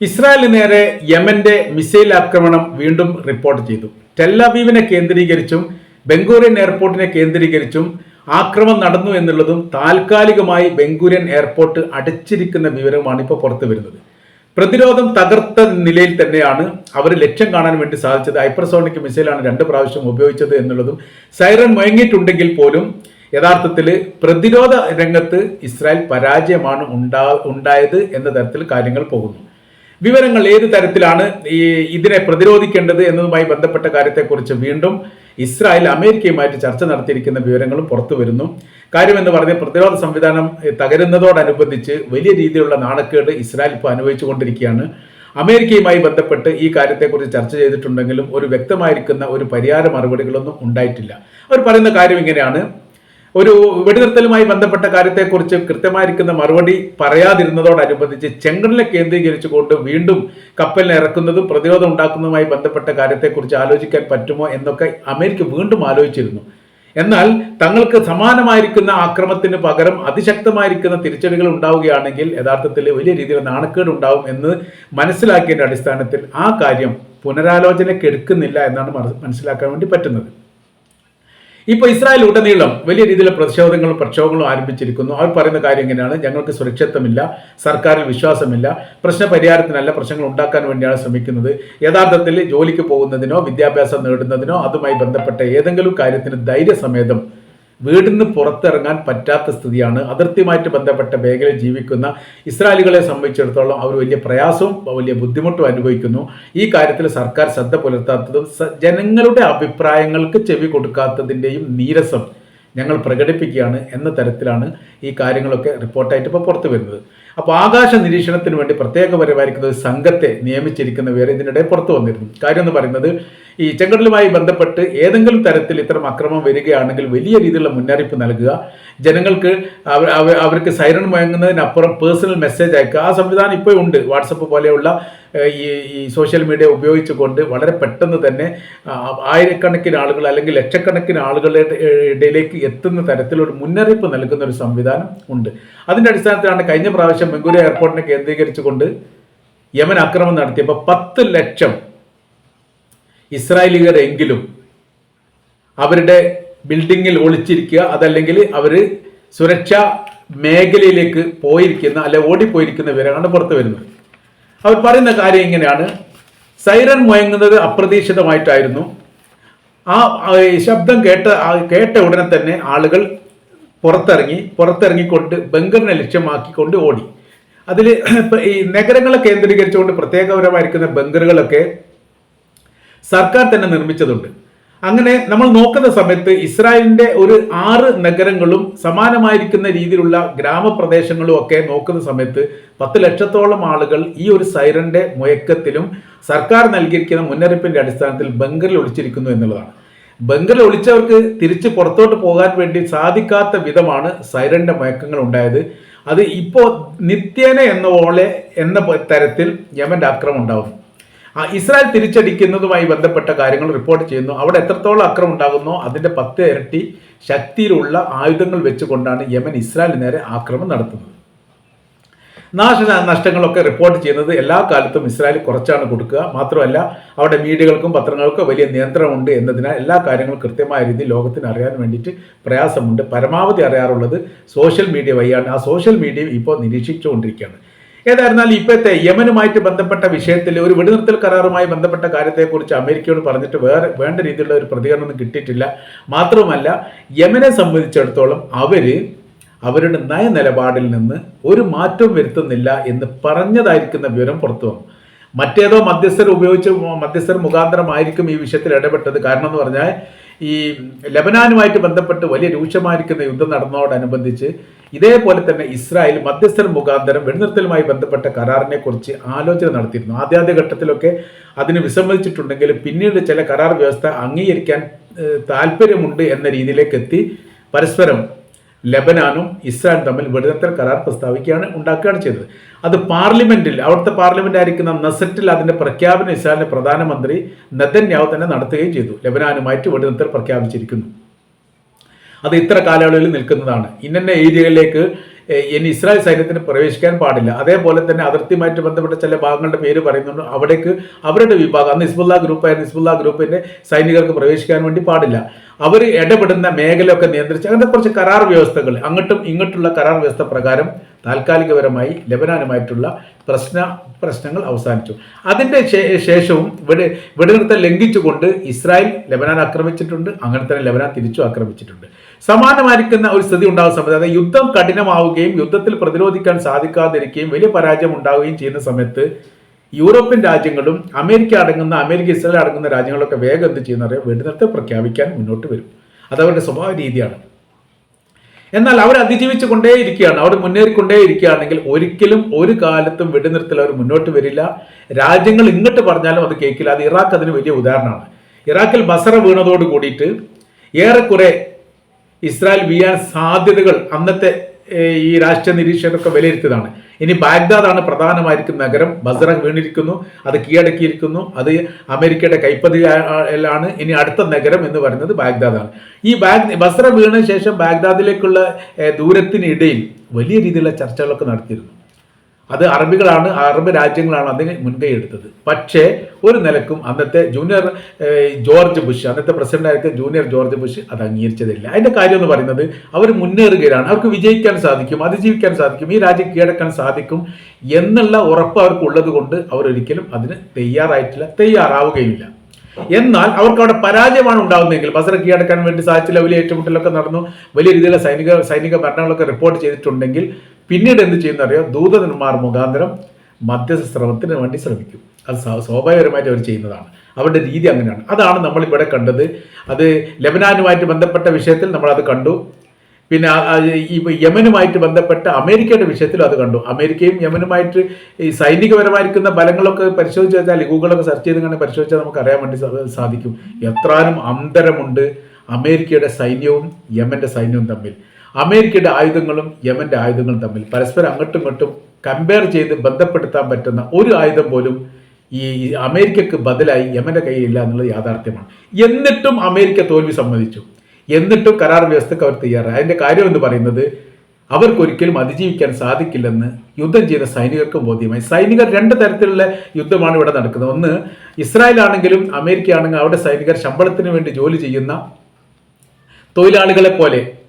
ഇസ്രായേലിന് നേരെ യമന്റെ മിസൈൽ ആക്രമണം വീണ്ടും റിപ്പോർട്ട് ചെയ്തു. ടെല്ലവീവിനെ കേന്ദ്രീകരിച്ചും ബംഗൂരിയൻ എയർപോർട്ടിനെ കേന്ദ്രീകരിച്ചും ആക്രമണം നടന്നു എന്നുള്ളതും താൽക്കാലികമായി ബംഗൂരിയൻ എയർപോർട്ട് അടച്ചിരിക്കുന്ന വിവരമാണ് ഇപ്പോൾ പുറത്തു വരുന്നത്. പ്രതിരോധം തകർത്ത നിലയിൽ തന്നെയാണ് അവർ ലക്ഷ്യം കാണാൻ വേണ്ടി സാധിച്ചത്. ഹൈപ്പർസോണിക് മിസൈലാണ് രണ്ട് പ്രാവശ്യം ഉപയോഗിച്ചത് എന്നുള്ളതും സൈറൻ മുഴങ്ങിയിട്ടുണ്ടെങ്കിൽ പോലും യഥാർത്ഥത്തിൽ പ്രതിരോധ രംഗത്ത് ഇസ്രായേൽ പരാജയമാണ് ഉണ്ടാ ഉണ്ടായത് എന്ന തരത്തിൽ കാര്യങ്ങൾ പോകുന്നു. വിവരങ്ങൾ ഏത് തരത്തിലാണ് ഈ ഇതിനെ പ്രതിരോധിക്കേണ്ടത് എന്നതുമായി ബന്ധപ്പെട്ട കാര്യത്തെക്കുറിച്ച് വീണ്ടും ഇസ്രായേൽ അമേരിക്കയുമായിട്ട് ചർച്ച നടത്തിയിരിക്കുന്ന വിവരങ്ങളും പുറത്തു വരുന്നു. കാര്യമെന്ന് പറഞ്ഞ പ്രതിരോധ സംവിധാനം തകരുന്നതോടനുബന്ധിച്ച് വലിയ രീതിയിലുള്ള നാണക്കേട് ഇസ്രായേൽ ഇപ്പോൾ അനുഭവിച്ചുകൊണ്ടിരിക്കുകയാണ്. അമേരിക്കയുമായി ബന്ധപ്പെട്ട് ഈ കാര്യത്തെക്കുറിച്ച് ചർച്ച ചെയ്തിട്ടുണ്ടെങ്കിലും ഒരു വ്യക്തമായിരിക്കുന്ന ഒരു പരിഹാര മറുപടികളൊന്നും ഉണ്ടായിട്ടില്ല. അവർ പറയുന്ന കാര്യം ഇങ്ങനെയാണ്. ഒരു വെടിനിർത്തലുമായി ബന്ധപ്പെട്ട കാര്യത്തെക്കുറിച്ച് കൃത്യമായിരിക്കുന്ന മറുപടി പറയാതിരുന്നതോടനുബന്ധിച്ച് ചെങ്കടലിനെ കേന്ദ്രീകരിച്ചുകൊണ്ട് വീണ്ടും കപ്പലിനെ ഇറക്കുന്നതും പ്രതിരോധം ഉണ്ടാക്കുന്നതുമായി ബന്ധപ്പെട്ട കാര്യത്തെക്കുറിച്ച് ആലോചിക്കാൻ പറ്റുമോ എന്നൊക്കെ അമേരിക്ക വീണ്ടും ആലോചിച്ചിരുന്നു. എന്നാൽ തങ്ങൾക്ക് സമാനമായിരിക്കുന്ന ആക്രമത്തിന് പകരം അതിശക്തമായിരിക്കുന്ന തിരിച്ചടികൾ ഉണ്ടാവുകയാണെങ്കിൽ യഥാർത്ഥത്തിൽ വലിയ രീതിയിൽ നാണക്കേട് ഉണ്ടാവും എന്ന് മനസ്സിലാക്കിയതിന്റെ അടിസ്ഥാനത്തിൽ ആ കാര്യം പുനരാലോചനയ്ക്ക് എടുക്കുന്നില്ല എന്നാണ് മനസ്സിലാക്കാൻ വേണ്ടി പറ്റുന്നത്. ഇപ്പോൾ ഇസ്രായേൽ ഉടനീളം വലിയ രീതിയിലെ പ്രതിഷേധങ്ങളും പ്രക്ഷോഭങ്ങളും ആരംഭിച്ചിരിക്കുന്നു. അവർ പറയുന്ന കാര്യം എങ്ങനെയാണ് ഞങ്ങൾക്ക് സുരക്ഷിതമില്ല സർക്കാരിൽ വിശ്വാസമില്ല പ്രശ്ന പരിഹാരത്തിനല്ല പ്രശ്നങ്ങൾ ഉണ്ടാക്കാൻ വേണ്ടിയാണ് ശ്രമിക്കുന്നത്. യഥാർത്ഥത്തിൽ ജോലിക്ക് പോകുന്നതിനോ വിദ്യാഭ്യാസം നേടുന്നതിനോ അതുമായി ബന്ധപ്പെട്ട ഏതെങ്കിലും കാര്യത്തിന് ധൈര്യസമേതം വീടിന് പുറത്തിറങ്ങാൻ പറ്റാത്ത സ്ഥിതിയാണ്. അതിർത്തിയുമായിട്ട് ബന്ധപ്പെട്ട മേഖലയിൽ ജീവിക്കുന്ന ഇസ്രായേലികളെ സംബന്ധിച്ചിടത്തോളം അവർ വലിയ പ്രയാസവും വലിയ ബുദ്ധിമുട്ടും അനുഭവിക്കുന്നു. ഈ കാര്യത്തിൽ സർക്കാർ ശ്രദ്ധ പുലർത്താത്തതും ജനങ്ങളുടെ അഭിപ്രായങ്ങൾക്ക് ചെവി കൊടുക്കാത്തതിന്റെയും നീരസം ഞങ്ങൾ പ്രകടിപ്പിക്കുകയാണ് എന്ന തരത്തിലാണ് ഈ കാര്യങ്ങളൊക്കെ റിപ്പോർട്ടായിട്ട് ഇപ്പോൾ പുറത്തു വരുന്നത്. അപ്പോൾ ആകാശ നിരീക്ഷണത്തിന് വേണ്ടി പ്രത്യേക പരിപാലിക്കുന്ന ഒരു സംഘത്തെ നിയമിച്ചിരിക്കുന്ന വേറെ ഇതിനിടെ പുറത്തു വന്നിരുന്നു. കാര്യം എന്ന് പറയുന്നത് ഈ ചെങ്കടലുമായി ബന്ധപ്പെട്ട് ഏതെങ്കിലും തരത്തിൽ ഇത്തരം അക്രമം വരികയാണെങ്കിൽ വലിയ രീതിയിലുള്ള മുന്നറിയിപ്പ് നൽകുക. ജനങ്ങൾക്ക് അവ- അവ- അവർക്ക് സൈറൺ മുഴങ്ങുന്നതിനപ്പുറം പേഴ്സണൽ മെസ്സേജ് അയക്കുക. ആ സംവിധാനം ഇപ്പോൾ ഉണ്ട്. വാട്സപ്പ് പോലെയുള്ള ഈ ഈ സോഷ്യൽ മീഡിയ ഉപയോഗിച്ചുകൊണ്ട് വളരെ പെട്ടെന്ന് തന്നെ ആയിരക്കണക്കിന് ആളുകൾ അല്ലെങ്കിൽ ലക്ഷക്കണക്കിന് ആളുകളുടെ ഇടയിലേക്ക് എത്തുന്ന തരത്തിലൊരു മുന്നറിയിപ്പ് നൽകുന്ന ഒരു സംവിധാനം ഉണ്ട്. അതിന്റെ അടിസ്ഥാനത്തിലാണ് കഴിഞ്ഞ പ്രാവശ്യം ബംഗൂരു എയർപോർട്ടിനെ കേന്ദ്രീകരിച്ചുകൊണ്ട് യമൻ ആക്രമണം നടത്തിയപ്പോൾ പത്ത് ലക്ഷം ഇസ്രായേലിയരെങ്കിലും അവരുടെ ബിൽഡിങ്ങിൽ ഒളിച്ചിരിക്കുക അതല്ലെങ്കിൽ അവർ സുരക്ഷാ മേഖലയിലേക്ക് പോയിരിക്കുന്ന അല്ലെ ഓടിപ്പോയിരിക്കുന്ന വിവരമാണ് പുറത്തു വരുന്നത്. അവർ പറയുന്ന കാര്യം ഇങ്ങനെയാണ്. സൈറൻ മുഴങ്ങുന്നത് അപ്രതീക്ഷിതമായിട്ടായിരുന്നു. ആ ശബ്ദം കേട്ട കേട്ട ഉടനെ തന്നെ ആളുകൾ പുറത്തിറങ്ങി പുറത്തിറങ്ങിക്കൊണ്ട് ബംഗറിനെ ലക്ഷ്യമാക്കിക്കൊണ്ട് ഓടി. അതിൽ ഈ നഗരങ്ങളെ കേന്ദ്രീകരിച്ചുകൊണ്ട് പ്രത്യേകപരമായിരിക്കുന്ന ബങ്കറുകളൊക്കെ സർക്കാർ തന്നെ നിർമ്മിച്ചതുണ്ട്. അങ്ങനെ നമ്മൾ നോക്കുന്ന സമയത്ത് ഇസ്രായേലിന്റെ ഒരു ആറ് നഗരങ്ങളും സമാനമായിരിക്കുന്ന രീതിയിലുള്ള ഗ്രാമപ്രദേശങ്ങളും ഒക്കെ നോക്കുന്ന സമയത്ത് പത്ത് ലക്ഷത്തോളം ആളുകൾ ഈ ഒരു സൈറന്റെ മുയക്കത്തിലും സർക്കാർ നൽകിയിരിക്കുന്ന മുന്നറിയിപ്പിന്റെ അടിസ്ഥാനത്തിൽ ബംഗറിൽ ഒളിച്ചിരിക്കുന്നു എന്നുള്ളതാണ്. ബംഗറിൽ ഒളിച്ചവർക്ക് തിരിച്ച് പുറത്തോട്ട് പോകാൻ വേണ്ടി സാധിക്കാത്ത വിധമാണ് സൈറന്റെ മുയക്കങ്ങൾ ഉണ്ടായത്. അത് ഇപ്പോൾ നിത്യേന എന്ന പോലെ എന്ന തരത്തിൽ യമന്റെ ആക്രമം ഉണ്ടാവും. ഇസ്രായേൽ തിരിച്ചടിക്കുന്നതുമായി ബന്ധപ്പെട്ട കാര്യങ്ങൾ റിപ്പോർട്ട് ചെയ്യുന്നു. അവിടെ എത്രത്തോളം അക്രമം ഉണ്ടാകുന്നോ അതിന്റെ പത്ത് ഇരട്ടി ശക്തിയിലുള്ള ആയുധങ്ങൾ വെച്ചുകൊണ്ടാണ് യമൻ ഇസ്രായേലിന് നേരെ ആക്രമണം നടത്തുന്നത്. നാശ നഷ്ടങ്ങളൊക്കെ റിപ്പോർട്ട് ചെയ്യുന്നത് എല്ലാ കാലത്തും ഇസ്രായേൽ കുറച്ചാണ് കൊടുക്കുക. മാത്രമല്ല അവിടെ മീഡിയകൾക്കും പത്രങ്ങൾക്കും വലിയ നിയന്ത്രണമുണ്ട് എന്നതിനാൽ എല്ലാ കാര്യങ്ങളും കൃത്യമായ രീതിയിൽ ലോകത്തിന് അറിയാൻ വേണ്ടിയിട്ട് പ്രയാസമുണ്ട്. പരമാവധി അറിയാറുള്ളത് സോഷ്യൽ മീഡിയ വഴിയാണ്. ആ സോഷ്യൽ മീഡിയ ഇപ്പോൾ നിരീക്ഷിച്ചുകൊണ്ടിരിക്കുകയാണ്. ഏതായിരുന്നാലും ഇപ്പോഴത്തെ യമനുമായിട്ട് ബന്ധപ്പെട്ട വിഷയത്തിൽ ഒരു വെടിനിർത്തൽ കരാറുമായി ബന്ധപ്പെട്ട കാര്യത്തെക്കുറിച്ച് അമേരിക്കയോട് പറഞ്ഞിട്ട് വേറെ വേണ്ട രീതിയിലുള്ള ഒരു പ്രതികരണമൊന്നും കിട്ടിയിട്ടില്ല. മാത്രമല്ല യമനെ സംബന്ധിച്ചിടത്തോളം അവർ അവരുടെ നയനിലപാടിൽ നിന്ന് ഒരു മാറ്റവും വരുത്തുന്നില്ല എന്ന് പറഞ്ഞതായിരിക്കുന്ന വിവരം പുറത്തു വന്നു. മറ്റേതോ മധ്യസ്ഥർ ഉപയോഗിച്ച് മധ്യസ്ഥർ മുഖാന്തരമായിരിക്കും ഈ വിഷയത്തിൽ ഇടപെട്ടത്. കാരണം എന്ന് പറഞ്ഞാൽ ഈ ലബനാനുമായിട്ട് ബന്ധപ്പെട്ട് വലിയ രൂക്ഷമായിരിക്കുന്ന യുദ്ധം നടന്നതോടനുബന്ധിച്ച് ഇതേപോലെ തന്നെ ഇസ്രായേൽ മധ്യസ്ഥർ മുഖാന്തരം വെടിനിർത്തലുമായി ബന്ധപ്പെട്ട കരാറിനെ കുറിച്ച് ആലോചന നടത്തിയിരുന്നു. ആദ്യാദ്യ ഘട്ടത്തിലൊക്കെ അതിന് വിസമ്മതിച്ചിട്ടുണ്ടെങ്കിൽ പിന്നീട് ചില കരാർ വ്യവസ്ഥ അംഗീകരിക്കാൻ താല്പര്യമുണ്ട് എന്ന രീതിയിലേക്ക് എത്തി പരസ്പരം ലബനാനും ഇസ്രായേലും തമ്മിൽ വെടിനിർത്തൽ കരാർ പ്രസ്താവിക്കുകയാണ് ഉണ്ടാക്കുകയാണ് ചെയ്തത്. അത് പാർലമെന്റിൽ അവിടുത്തെ പാർലമെന്റ് ആയിരിക്കുന്ന നസറ്റിൽ അതിന്റെ പ്രഖ്യാപനം ഇസ്രായേലിന്റെ പ്രധാനമന്ത്രി നെതന്യാഹു തന്നെ നടത്തുകയും ചെയ്തു. ലബനാനുമായിട്ട് വെടിനിർത്തൽ പ്രഖ്യാപിച്ചിരിക്കുന്നു. അത് ഇത്ര കാലയളവിൽ നിൽക്കുന്നതാണ്. ഇന്ന ഏരിയകളിലേക്ക് ഇനി ഇസ്രായേൽ സൈന്യത്തിന് പ്രവേശിക്കാൻ പാടില്ല. അതേപോലെ തന്നെ അതിർത്തിയുമായിട്ട് ബന്ധപ്പെട്ട ചില ഭാഗങ്ങളുടെ പേര് പറയുന്നുണ്ട്. അവിടേക്ക് അവരുടെ വിഭാഗം അന്ന് ഹിസ്ബുല്ല ഗ്രൂപ്പായിരുന്നു ഹിസ്ബുല്ല ഗ്രൂപ്പിന്റെ സൈനികർക്ക് പ്രവേശിക്കാൻ വേണ്ടി പാടില്ല. അവർ ഇടപെടുന്ന മേഖലയൊക്കെ നിയന്ത്രിച്ച് അങ്ങനത്തെ കുറച്ച് കരാർ വ്യവസ്ഥകൾ. അങ്ങോട്ടും ഇങ്ങോട്ടുള്ള കരാർ വ്യവസ്ഥ പ്രകാരം താൽക്കാലികപരമായി ലബനാനുമായിട്ടുള്ള പ്രശ്ന പ്രശ്നങ്ങൾ അവസാനിച്ചു. അതിന്റെ ശേഷവും വെടി വെടിനിർത്തൽ ലംഘിച്ചുകൊണ്ട് ഇസ്രായേൽ ലബനാൻ ആക്രമിച്ചിട്ടുണ്ട് അങ്ങനെ തന്നെ ലബനാൻ തിരിച്ചു ആക്രമിച്ചിട്ടുണ്ട്. സമാനമായിരിക്കുന്ന ഒരു സ്ഥിതി ഉണ്ടാകുന്ന സമയത്ത് അതായത് യുദ്ധം കഠിനമാവുകയും യുദ്ധത്തിൽ പ്രതിരോധിക്കാൻ സാധിക്കാതിരിക്കുകയും വലിയ പരാജയം ഉണ്ടാവുകയും ചെയ്യുന്ന സമയത്ത് യൂറോപ്യൻ രാജ്യങ്ങളും അമേരിക്ക അടങ്ങുന്ന അമേരിക്ക ഇസ്രായേൽ അടങ്ങുന്ന രാജ്യങ്ങളൊക്കെ വേഗം എന്ത് ചെയ്യുന്ന അറിയാം? വെടിനിർത്തൽ പ്രഖ്യാപിക്കാൻ മുന്നോട്ട് വരും. അതവരുടെ സ്വഭാവ രീതിയാണ്. എന്നാൽ അവർ അതിജീവിച്ചു കൊണ്ടേയിരിക്കുകയാണ് അവർ മുന്നേറിക്കൊണ്ടേയിരിക്കുകയാണെങ്കിൽ ഒരിക്കലും ഒരു കാലത്തും വെടിനിർത്തൽ അവർ മുന്നോട്ട് വരില്ല. രാജ്യങ്ങൾ ഇങ്ങോട്ട് പറഞ്ഞാലും അത് കേൾക്കില്ല. അത് ഇറാഖ് അതിന് വലിയ ഉദാഹരണമാണ്. ഇറാഖിൽ ബസറ വീണതോട് കൂടിയിട്ട് ഏറെക്കുറെ ഇസ്രായേൽ വീഴാൻ സാധ്യതകൾ അന്നത്തെ ഈ രാഷ്ട്രീയ നിരീക്ഷകരൊക്കെ വിലയിരുത്തിയതാണ്. ഇനി ബാഗ്ദാദാണ് പ്രധാനമായിരിക്കും നഗരം. ബസറ വീണിരിക്കുന്നു അത് കീഴടക്കിയിരിക്കുന്നു. അത് അമേരിക്കയുടെ കൈപ്പതിയിലാണ് ഇനി അടുത്ത നഗരം എന്ന് പറയുന്നത് ബാഗ്ദാദാണ്. ഈ ബാഗ് ബസറ വീണ ശേഷം ബാഗ്ദാദിലേക്കുള്ള ദൂരത്തിനിടയിൽ വലിയ രീതിയിലുള്ള ചർച്ചകളൊക്കെ നടത്തിയിരുന്നു. അത് അറബികളാണ് അറബ് രാജ്യങ്ങളാണ് അതിന് മുൻകൈ എടുത്തത്. പക്ഷേ ഒരു നിലക്കും അന്നത്തെ ജൂനിയർ ജോർജ് ബുഷ് അന്നത്തെ പ്രസിഡന്റായിട്ട് ജൂനിയർ ജോർജ് ബുഷ് അത് അംഗീകരിച്ചതില്ല. അതിന്റെ കാര്യം എന്ന് പറയുന്നത് അവർ മുന്നേറുകയാണ്. അവർക്ക് വിജയിക്കാൻ സാധിക്കും അതിജീവിക്കാൻ സാധിക്കും ഈ രാജ്യം കീഴടക്കാൻ സാധിക്കും എന്നുള്ള ഉറപ്പ് അവർക്ക് ഉള്ളത് കൊണ്ട് അവർ ഒരിക്കലും അതിന് തയ്യാറായിട്ടില്ല തയ്യാറാവുകയില്ല എന്നാൽ അവർക്ക് അവിടെ പരാജയമാണ് ഉണ്ടാകുന്നതെങ്കിൽ ബസറ കീഴടക്കാൻ വേണ്ടി സാധിച്ചില്ല വലിയ ഏറ്റുമുട്ടലൊക്കെ നടന്നു വലിയ രീതിയിലുള്ള സൈനിക സൈനിക ഭരണങ്ങളൊക്കെ റിപ്പോർട്ട് ചെയ്തിട്ടുണ്ടെങ്കിൽ പിന്നീട് എന്ത് ചെയ്യുന്ന അറിയോ? ദൂതന്മാർ മുഖാന്തരം മധ്യസ്ഥ ശ്രമത്തിന് വേണ്ടി ശ്രമിക്കും. അത് സ്വാ- സ്വാഭാവികമായിട്ട് അവർ ചെയ്യുന്നതാണ്. അവരുടെ രീതി അങ്ങനെയാണ്. അതാണ് നമ്മൾ ഇവിടെ കണ്ടത്. അത് ലെബനാനുമായിട്ട് ബന്ധപ്പെട്ട വിഷയത്തിൽ നമ്മൾ അത് കണ്ടു. പിന്നെ യമനുമായിട്ട് ബന്ധപ്പെട്ട അമേരിക്കയുടെ വിഷയത്തിലും അത് കണ്ടു. അമേരിക്കയും യമനുമായിട്ട് ഈ സൈനികപരമായിരിക്കുന്ന ബലങ്ങളൊക്കെ പരിശോധിച്ച് വെച്ചാൽ ഗൂഗിളൊക്കെ സെർച്ച് ചെയ്ത് കണ്ട് പരിശോധിച്ചാൽ നമുക്ക് അറിയാൻ വേണ്ടി സാധിക്കും. എത്രാനും അന്തരമുണ്ട് അമേരിക്കയുടെ സൈന്യവും യമന്റെ സൈന്യവും തമ്മിൽ. അമേരിക്കയുടെ ആയുധങ്ങളും യമന്റെ ആയുധങ്ങളും തമ്മിൽ പരസ്പരം അങ്ങോട്ടും ഇങ്ങോട്ടും കമ്പയർ ചെയ്ത് ബന്ധപ്പെടുത്താൻ പറ്റുന്ന ഒരു ആയുധം പോലും ഈ അമേരിക്കക്ക് ബദലായി യമന്റെ കയ്യിലില്ല എന്നുള്ളത് യാഥാർത്ഥ്യമാണ്. എന്നിട്ടും അമേരിക്ക തോൽവി സമ്മതിച്ചു. എന്നിട്ടും കരാർ വ്യവസ്ഥക്ക് അവർ തയ്യാറായി. അതിന്റെ കാര്യം എന്ന് പറയുന്നത് അവർക്കൊരിക്കലും അതിജീവിക്കാൻ സാധിക്കില്ലെന്ന് യുദ്ധം ചെയ്ത സൈനികർക്കും ബോധ്യമായി. സൈനികർ രണ്ട് തരത്തിലുള്ള യുദ്ധമാണ് ഇവിടെ നടക്കുന്നത്. ഒന്ന് ഇസ്രായേൽ ആണെങ്കിലും അമേരിക്ക ആണെങ്കിലും അവിടെ സൈനികർ ശമ്പളത്തിന് വേണ്ടി ജോലി ചെയ്യുന്ന തൊഴിലാളികളെ പോലെ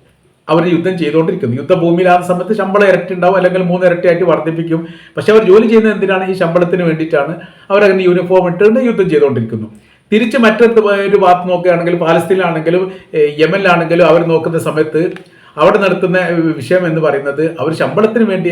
അവർ യുദ്ധം ചെയ്തുകൊണ്ടിരിക്കുന്നു ആ സമയത്ത് ശമ്പളം ഇരട്ടി ഉണ്ടാവും അല്ലെങ്കിൽ മൂന്ന് ഇരട്ടിയായിട്ട് വർദ്ധിപ്പിക്കും. പക്ഷെ അവർ ജോലി ചെയ്യുന്നത് എന്തിനാണ്? ഈ ശമ്പളത്തിന് വേണ്ടിയിട്ടാണ്. അവരങ്ങനെ യൂണിഫോം ഇട്ടുകൊണ്ട് യുദ്ധം ചെയ്തുകൊണ്ടിരിക്കുന്നു തിരിച്ച് മറ്റൊരു ഒരു ഭാഗത്ത് നോക്കുകയാണെങ്കിൽ പാലസ്തീനിലാണെങ്കിലും യമനിലാണെങ്കിലും അവർ നോക്കുന്ന സമയത്ത് അവിടെ നടത്തുന്ന വിഷയം എന്ന് പറയുന്നത് അവർ ശമ്പളത്തിന് വേണ്ടി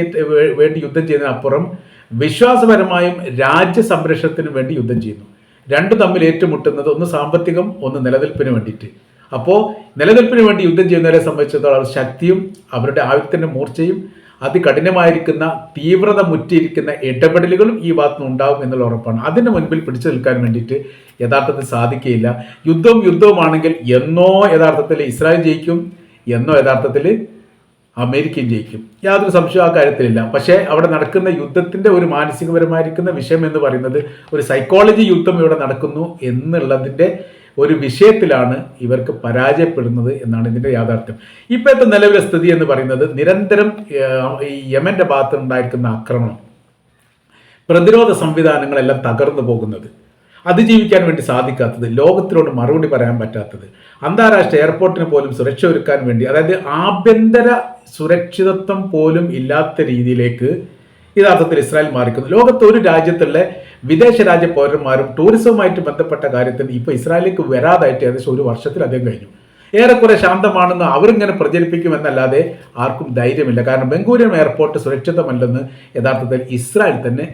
വേണ്ടി യുദ്ധം ചെയ്യുന്നതിനപ്പുറം വിശ്വാസപരമായും രാജ്യ സംരക്ഷണത്തിന് വേണ്ടി യുദ്ധം ചെയ്യുന്നു. രണ്ടു തമ്മിൽ ഏറ്റുമുട്ടുന്നത് ഒന്ന് സാമ്പത്തികം ഒന്ന് നിലനിൽപ്പിന് വേണ്ടിയിട്ട്. അപ്പോൾ നിലനിൽപ്പിന് വേണ്ടി യുദ്ധം ചെയ്യുന്നവരെ സംബന്ധിച്ചിടത്തോളം ശക്തിയും അവരുടെ ആയുധത്തിന്റെ മൂർച്ചയും അതികഠിനമായിരിക്കുന്ന തീവ്രത മുറ്റിയിരിക്കുന്ന ഇടപെടലുകളും ഈ ഭാഗത്തു ഉണ്ടാകും എന്നുള്ള ഉറപ്പാണ്. അതിന് മുൻപിൽ പിടിച്ചു നിൽക്കാൻ വേണ്ടിയിട്ട് യഥാർത്ഥത്തിൽ സാധിക്കുകയില്ല. യുദ്ധവും യുദ്ധവുമാണെങ്കിൽ എന്നോ യഥാർത്ഥത്തിൽ ഇസ്രായേൽ ജയിക്കും എന്നോ യഥാർത്ഥത്തിൽ അമേരിക്കയും ജയിക്കും. യാതൊരു സംശയവും ആ കാര്യത്തിലില്ല. പക്ഷേ അവിടെ നടക്കുന്ന യുദ്ധത്തിന്റെ ഒരു മാനസികപരമായിരിക്കുന്ന വിഷയം എന്ന് പറയുന്നത് ഒരു സൈക്കോളജി യുദ്ധം ഇവിടെ നടക്കുന്നു എന്നുള്ളതിന്റെ ഒരു വിഷയത്തിലാണ് ഇവർക്ക് പരാജയപ്പെടുന്നത് എന്നാണ് ഇതിന്റെ യാഥാർത്ഥ്യം. ഇപ്പോഴത്തെ നിലവിലെ സ്ഥിതി എന്ന് പറയുന്നത് നിരന്തരം ഈ യമന്റെ ഭാഗത്ത് ഉണ്ടായിരിക്കുന്ന ആക്രമണം പ്രതിരോധ സംവിധാനങ്ങളെല്ലാം തകർന്നു പോകുന്നത് അതിജീവിക്കാൻ വേണ്ടി സാധിക്കാത്തത് ലോകത്തിനോട് മറുപടി പറയാൻ പറ്റാത്തത് അന്താരാഷ്ട്ര എയർപോർട്ടിന് പോലും സുരക്ഷ ഒരുക്കാൻ വേണ്ടി അതായത് ആഭ്യന്തര സുരക്ഷിതത്വം പോലും ഇല്ലാത്ത രീതിയിലേക്ക് യഥാർത്ഥത്തിൽ ഇസ്രായേൽ മാറിക്കുന്നു. ലോകത്ത് ഒരു രാജ്യത്തുള്ള വിദേശ രാജ്യ പൗരന്മാരും ടൂറിസവുമായിട്ട് ബന്ധപ്പെട്ട കാര്യത്തിൽ ഇപ്പോൾ ഇസ്രായേലിലേക്ക് വരാതായിട്ട് ഏകദേശം ഒരു വർഷത്തിലധികം കഴിഞ്ഞു. ഏറെക്കുറെ ശാന്തമാണെന്ന് അവരിങ്ങനെ പ്രചരിപ്പിക്കുമെന്നല്ലാതെ ആർക്കും ധൈര്യമില്ല. കാരണം ബംഗൂരിയം എയർപോർട്ട് സുരക്ഷിതമല്ലെന്ന് യഥാർത്ഥത്തിൽ ഇസ്രായേൽ തന്നെ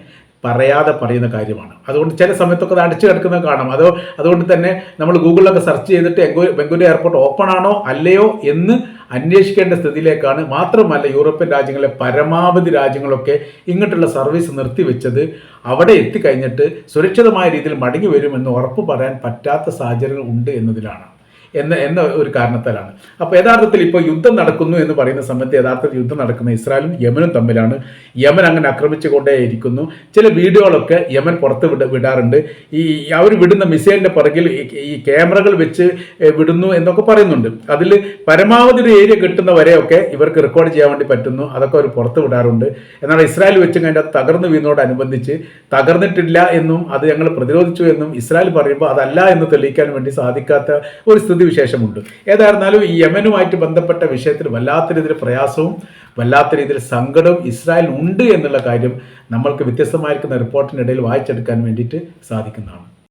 പറയാതെ പറയുന്ന കാര്യമാണ്. അതുകൊണ്ട് ചില സമയത്തൊക്കെ അത് അടിച്ചു കിടക്കുന്നത് കാണാം. അതോ അതുകൊണ്ട് തന്നെ നമ്മൾ ഗൂഗിളിലൊക്കെ സെർച്ച് ചെയ്തിട്ട് ബംഗൂരു എയർപോർട്ട് ഓപ്പൺ ആണോ അല്ലയോ എന്ന് അന്വേഷിക്കേണ്ട സ്ഥിതിയിലേക്കാണ്. മാത്രമല്ല യൂറോപ്യൻ രാജ്യങ്ങളെ പരമാവധി രാജ്യങ്ങളൊക്കെ ഇങ്ങോട്ടുള്ള സർവീസ് നിർത്തിവെച്ചത് അവിടെ എത്തിക്കഴിഞ്ഞിട്ട് സുരക്ഷിതമായ രീതിയിൽ മടങ്ങി വരുമെന്ന് ഉറപ്പ് പറയാൻ പറ്റാത്ത സാഹചര്യങ്ങൾ ഉണ്ട് എന്നതിലാണ്. എന്ന എന്ന ഒരു കാരണത്താലാണ്. അപ്പോൾ യഥാർത്ഥത്തിൽ ഇപ്പോൾ യുദ്ധം നടക്കുന്നു എന്ന് പറയുന്ന സമയത്ത് യഥാർത്ഥത്തിൽ യുദ്ധം നടക്കുന്ന ഇസ്രായേലും യമനും തമ്മിലാണ്. യമൻ അങ്ങനെ ആക്രമിച്ചുകൊണ്ടേയിരിക്കുന്നു. ചില വീഡിയോകളൊക്കെ യമൻ പുറത്ത് വിട വിടാറുണ്ട്. ഈ അവർ വിടുന്ന മിസൈലിന്റെ പുറകിൽ ഈ- ക്യാമറകൾ വെച്ച് വിടുന്നു എന്നൊക്കെ പറയുന്നുണ്ട്. അതിൽ പരമാവധി ഒരു ഏരിയ കിട്ടുന്ന വരെയൊക്കെ ഇവർക്ക് റെക്കോർഡ് ചെയ്യാൻ വേണ്ടി പറ്റുന്നു. അതൊക്കെ അവർ പുറത്ത് വിടാറുണ്ട്. എന്നാൽ ഇസ്രായേൽ വെച്ച് കഴിഞ്ഞാൽ തകർന്നു വീണോടനുബന്ധിച്ച് തകർന്നിട്ടില്ല എന്നും അത് ഞങ്ങൾ പ്രതിരോധിച്ചു എന്നും ഇസ്രായേൽ പറയുമ്പോൾ അതല്ല എന്ന് തെളിയിക്കാൻ വേണ്ടി സാധിക്കാത്ത ഒരു സ്ഥിതി വിശേഷമുണ്ട്. ഏതായിരുന്നാലും ഈ യമനുമായിട്ട് ബന്ധപ്പെട്ട വിഷയത്തിൽ വല്ലാത്ത രീതിയിൽ പ്രയാസവും വല്ലാത്ത രീതിയിൽ സങ്കടവും ഇസ്രായേൽ ഉണ്ട് എന്നുള്ള കാര്യം നമ്മൾക്ക് വ്യത്യസ്തമായിരിക്കുന്ന റിപ്പോർട്ടിനിടയിൽ വായിച്ചെടുക്കാൻ വേണ്ടിയിട്ട് സാധിക്കുന്നതാണ്.